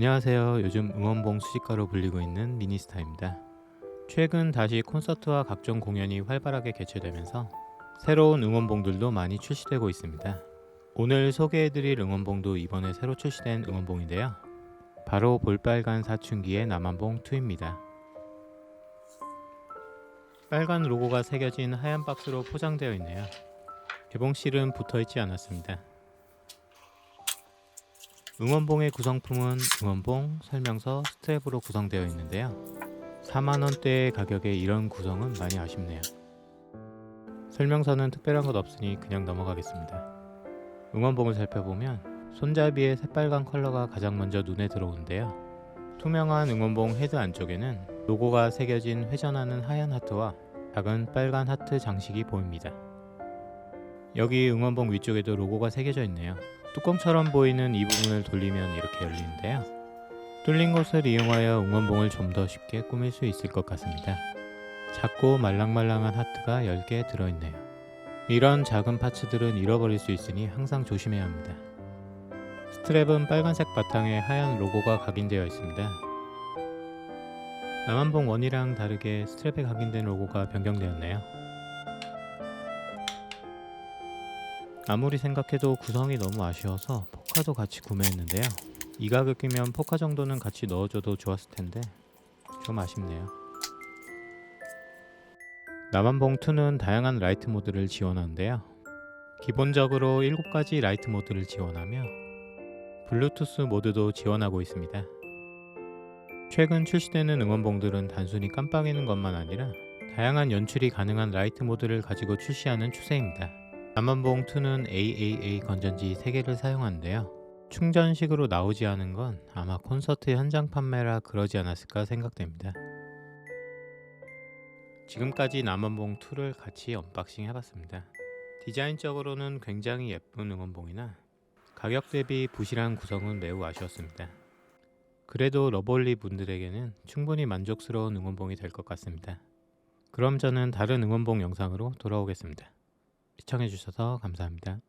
안녕하세요. 요즘 응원봉 수집가로 불리고 있는 미니스타입니다. 최근 다시 콘서트와 각종 공연이 활발하게 개최되면서 새로운 응원봉들도 많이 출시되고 있습니다. 오늘 소개해드릴 응원봉도 이번에 새로 출시된 응원봉인데요. 바로 볼빨간 사춘기의 남한봉 2입니다. 빨간 로고가 새겨진 하얀 박스로 포장되어 있네요. 개봉실은 붙어 있지 않았습니다. 응원봉의 구성품은 응원봉, 설명서, 스트랩으로 구성되어 있는데요. 4만원대의 가격에 이런 구성은 많이 아쉽네요. 설명서는 특별한 것 없으니 그냥 넘어가겠습니다. 응원봉을 살펴보면 손잡이의 새빨간 컬러가 가장 먼저 눈에 들어오는데요. 투명한 응원봉 헤드 안쪽에는 로고가 새겨진 회전하는 하얀 하트와 작은 빨간 하트 장식이 보입니다. 여기 응원봉 위쪽에도 로고가 새겨져 있네요. 뚜껑처럼 보이는 이 부분을 돌리면 이렇게 열리는데요. 뚫린 곳을 이용하여 응원봉을 좀 더 쉽게 꾸밀 수 있을 것 같습니다. 작고 말랑말랑한 하트가 10개 들어있네요. 이런 작은 파츠들은 잃어버릴 수 있으니 항상 조심해야 합니다. 스트랩은 빨간색 바탕에 하얀 로고가 각인되어 있습니다. 남한봉 원이랑 다르게 스트랩에 각인된 로고가 변경되었네요. 아무리 생각해도 구성이 너무 아쉬워서 포카도 같이 구매했는데요. 이 가격이면 포카 정도는 같이 넣어줘도 좋았을 텐데 좀 아쉽네요. 남한봉2는 다양한 라이트 모드를 지원하는데요. 기본적으로 7가지 라이트 모드를 지원하며 블루투스 모드도 지원하고 있습니다. 최근 출시되는 응원봉들은 단순히 깜빡이는 것만 아니라 다양한 연출이 가능한 라이트 모드를 가지고 출시하는 추세입니다. 남한봉2는 AAA 건전지 3개를 사용하는데요. 충전식으로 나오지 않은 건 아마 콘서트 현장 판매라 그러지 않았을까 생각됩니다. 지금까지 남한봉2를 같이 언박싱 해봤습니다. 디자인적으로는 굉장히 예쁜 응원봉이나 가격 대비 부실한 구성은 매우 아쉬웠습니다. 그래도 러블리 분들에게는 충분히 만족스러운 응원봉이 될 것 같습니다. 그럼 저는 다른 응원봉 영상으로 돌아오겠습니다. 시청해주셔서 감사합니다.